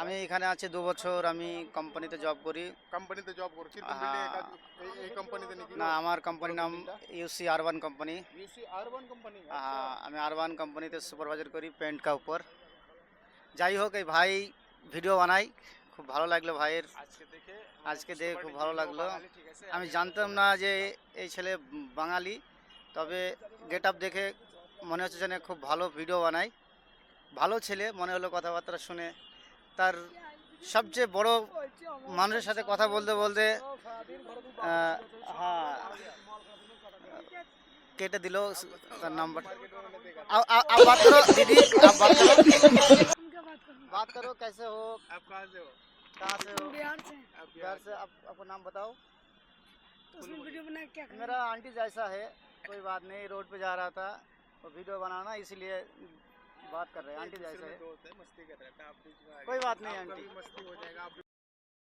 আমি এখানে আছি দু বছর আমি কোম্পানিতে জব করি। কোম্পানিতে জব করছি এই- এই কোম্পানিতে নাকি না আমার কোম্পানির নাম UC urban company UC urban company আমি আরবান কোম্পানিতে সুপারভাইজার করি পেন্ট কা উপর। যাই হোক এই ভাই ভিডিও বানাই খুব ভালো লাগল ভাইয়ের। আজকে দেখে খুব ভালো লাগল। আমি জানতাম না যে এই ছেলে বাঙালি তবে গেট আপ দেখে মনে হচ্ছে যেন খুব ভালো ভিডিও বানায়। ভালো ছেলে মনে হলো কথাবার্তা শুনে তার সবচেয়ে বড় মানুষের সাথে কথা বলতে বলতে আহ, হ্যাঁ কেটে দিল তার নাম্বার आप आप आप बात करो दीदी आप बात करो उनका बात करूँ बात करो कैसे हो आप कहाँ से हो कहाँ से हो बिहार से आप बिहार से आप आपका नाम बताओ तो उसमें वीडियो बना के क्या करना मेरा आंटी जैसा है कोई बात नहीं रोड पे जा रहा था वो वीडियो बनाना इसलिए बात कर रहे हैं आंटी जैसे कोई बात नहीं आंटी।